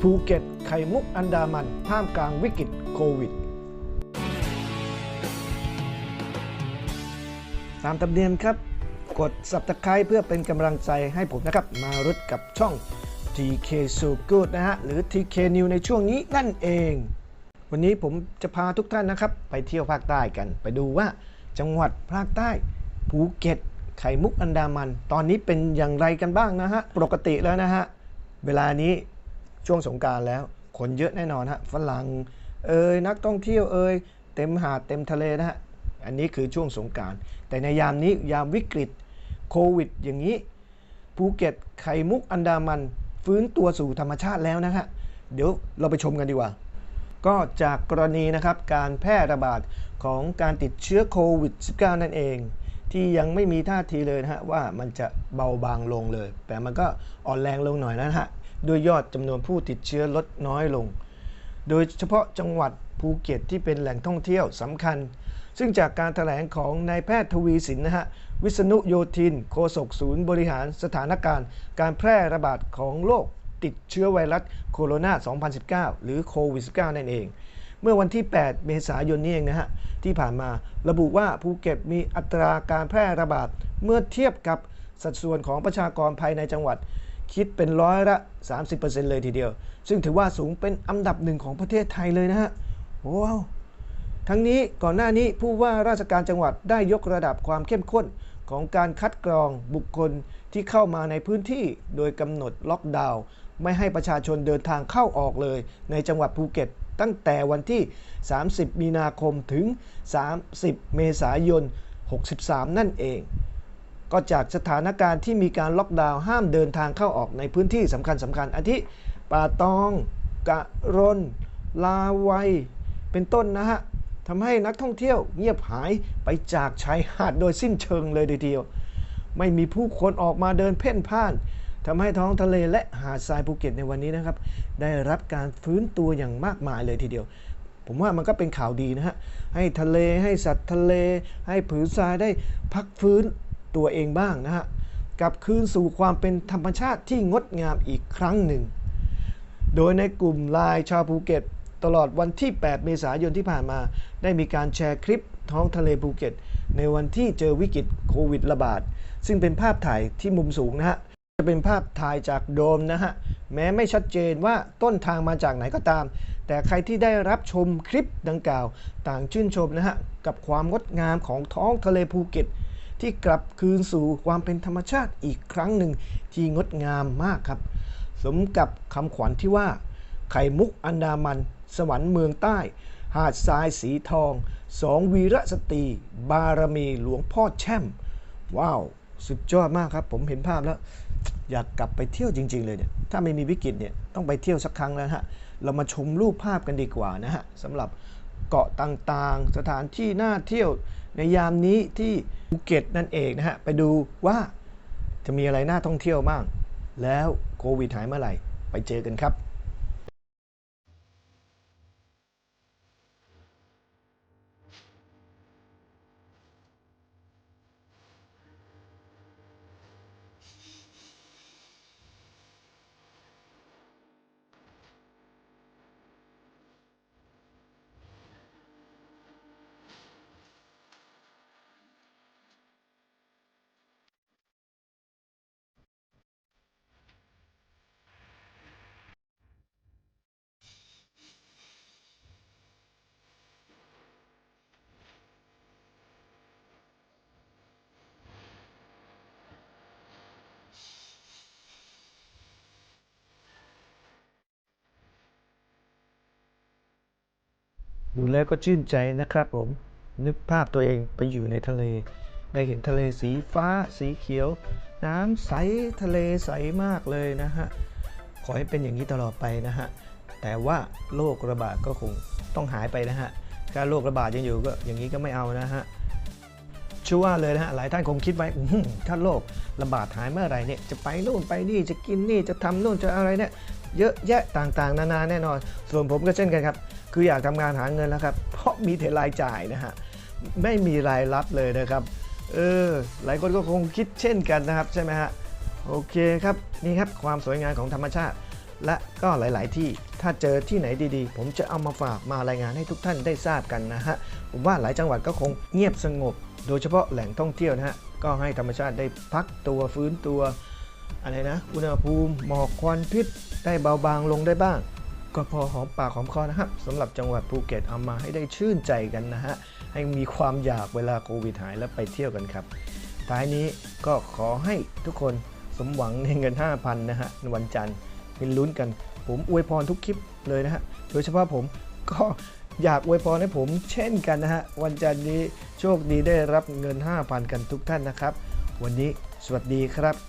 ภูเก็ต ไข่มุกอันดามัน ท่ามกลางวิกฤตโควิด ตามธรรมเนียมครับ กด subscribe เพื่อเป็นกำลังใจให้ผมนะครับ มารุดกับช่อง TK So Good นะฮะ หรือ TK New ในช่วงนี้นั่นเอง วันนี้ผมจะพาทุกท่านนะครับ ไปเที่ยวภาคใต้กัน ไปดูว่าจังหวัดภาคใต้ภูเก็ต ไข่มุกอันดามัน ตอนนี้เป็นอย่างไรกันบ้างนะฮะ ปกติแล้วนะฮะ เวลานี้ ช่วงสงการแล้ว คนเยอะแน่นอนฮะฝรั่งเอ่ยนักท่องเที่ยวเอ่ยเต็มหาดเต็มทะเลนะฮะอันนี้คือช่วงสงการ แต่ในยามนี้ยามวิกฤตโควิด อย่างนี้ภูเก็ตไข่มุกอันดามันฟื้นตัวสู่ธรรมชาติแล้วนะฮะเดี๋ยวเราไปชมกันดีกว่า ก็จากกรณีนะครับการแพร่ระบาดของการติดเชื้อโควิด -19 นั่นเอง ที่ยังไม่มีท่าทีเลยนะฮะว่ามันจะเบาบางลงเลย แต่มันก็อ่อนแรงลงหน่อยแล้วนะฮะ ด้วยยอดจำนวนผู้ติดเชื้อลดน้อยลง โดยเฉพาะจังหวัดภูเก็ตที่เป็นแหล่งท่องเที่ยวสำคัญ ซึ่งจากการถแถลงของนายแพทย์ทวีสินนะฮะวิษณุโยธิน โฆษกศูนย์บริหารสถานการณ์ การแพร่ระบาดของโรคติดเชื้อไวรัสโคโรนา 2019 หรือโควิด -19 นั่นเอง เมื่อวันที่ 8 เมษายนนี้เองนะฮะ ที่ผ่านมาระบุว่าภูเก็ตมีอัตราการแพร่ระบาดเมื่อเทียบกับสัดส่วนของประชากรภายในจังหวัด คิดเป็นร้อยละ 30%เลยทีเดียว ซึ่งถือว่าสูงเป็นอันดับหนึ่งของประเทศไทยเลยนะฮะว้าวทั้งนี้ก่อนหน้านี้ผู้ว่าราชการจังหวัดได้ยกระดับความเข้มข้นของการคัดกรองบุคคลที่เข้ามาในพื้นที่ โดยกำหนดล็อกดาวน์ไม่ให้ประชาชนเดินทางเข้าออกเลย ในจังหวัดภูเก็ต ตั้งแต่วันที่ 30 มีนาคมถึง 30 เมษายน 63 นั่นเอง ก็จากสถานการณ์ที่มีการล็อกดาวน์ห้ามเดินทางเข้าออกในพื้นที่สำคัญสำคัญอาทิป่าตอง กะรน ลาวัย เป็นต้นนะฮะทำให้นักท่องเที่ยวเงียบหายไปจากชายหาดโดยสิ้นเชิงเลยทีเดียว ไม่มีผู้คนออกมาเดินเพ่นพ่านทำให้ท้องทะเลและหาดทรายภูเก็ตในวันนี้นะครับ ได้รับการฟื้นตัวอย่างมากมายเลยทีเดียว ผมว่ามันก็เป็นข่าวดีนะฮะให้ทะเลให้สัตว์ทะเล ให้ผืนทรายได้พักฟื้น ตัวเองบ้างนะฮะกลับคืนสู่ความเป็นธรรมชาติที่งดงามอีกครั้งหนึ่ง โดยในกลุ่มไลน์ชาวภูเก็ต ตลอดวันที่ 8 เมษายนที่ผ่านมา ได้มีการแชร์คลิปท้องทะเลภูเก็ต ในวันที่เจอวิกฤตโควิดระบาด ซึ่งเป็นภาพถ่ายที่มุมสูงนะฮะ จะเป็นภาพถ่ายจากโดมนะฮะ แม้ไม่ชัดเจนว่าต้นทางมาจากไหนก็ตาม แต่ใครที่ได้รับชมคลิปดังกล่าว ต่างชื่นชมนะฮะ กับความงดงามของท้องทะเลภูเก็ต ที่กลับคืนสู่ความเป็นธรรมชาติอีกครั้งหนึ่งที่งดงามมากครับ สมกับคำขวัญที่ว่า ไข่มุกอันดามัน สวรรค์เมืองใต้ หาดทรายสีทอง สองวีรสตรี บารมีหลวงพ่อแช่ม ว้าว สุดยอดมากครับ ผมเห็นภาพแล้ว อยากกลับไปเที่ยวจริง ๆ เลยเนี่ย ถ้าไม่มีวิกฤตเนี่ยต้องไปเที่ยวสักครั้งแล้วฮะ เรามาชมรูปภาพกันดีกว่านะฮะสำหรับเกาะต่างๆ สถานที่น่าเที่ยวในยามนี้ที่ ภูเก็ตนั่นเองนะฮะ ไปดูว่าจะมีอะไรน่าท่องเที่ยวบ้าง แล้วโควิดหายเมื่อไหร่ ไปเจอกันครับ ดูแล้วก็ชื่นใจนะครับผม นึกภาพตัวเองไปอยู่ในทะเล ได้เห็นทะเลสีฟ้าสีเขียว น้ำใสทะเลใสมากเลยนะฮะ ขอให้เป็นอย่างนี้ตลอดไปนะฮะ แต่ว่าโรคระบาดก็คงต้องหายไปนะฮะถ้าโรคระบาดยังอยู่ก็อย่างนี้ก็ไม่เอานะฮะชื่อว่าเลยนะฮะหลายท่านคงคิดไว้ถ้าโรคระบาดหายเมื่อไหร่เนี่ยจะไปนู่นไปนี่จะกินนี่จะทำนู่นจะอะไรเนี่ยเยอะแยะต่างๆ นานาแน่นอน ส่วนผมก็เช่นกันครับ คืออยากทำงานหาเงินแล้วครับ เพราะมีแต่รายจ่ายนะฮะ ไม่มีรายรับเลยนะครับ เออ หลายคนก็คงคิดเช่นกันนะครับใช่ไหมฮะ โอเคครับ นี่ครับความสวยงามของธรรมชาติ และก็หลาย ๆ ที่ ถ้าเจอที่ไหนดี ๆ ผมจะเอามาฝากมารายงานให้ทุกท่านได้ทราบกันนะฮะ ผมว่าหลายจังหวัดก็คงเงียบสงบ โดยเฉพาะแหล่งท่องเที่ยวนะฮะ ก็ให้ธรรมชาติได้พักตัวฟื้นตัว อะไรนะ อุณหภูมิ หมอกควันพิษได้เบาบางลงได้บ้าง ก็พอหอมปากหอมคอนะครับสำหรับจังหวัดภูเก็ตเอามาให้ได้ชื่นใจกันนะฮะ ให้มีความอยากเวลาโควิดหายแล้วไปเที่ยวกันครับ ท้ายนี้ก็ขอให้ทุกคนสมหวังในเงิน 5,000 นะฮะในวันจันทร์เป็นลุ้นกัน ผมอวยพรทุกคลิปเลยนะฮะ โดยเฉพาะผมก็อยากอวยพรให้ผมเช่นกันนะฮะ วันจันทร์นี้โชคดีได้รับเงิน 5,000 กันทุกท่านนะครับ วันนี้สวัสดีครับ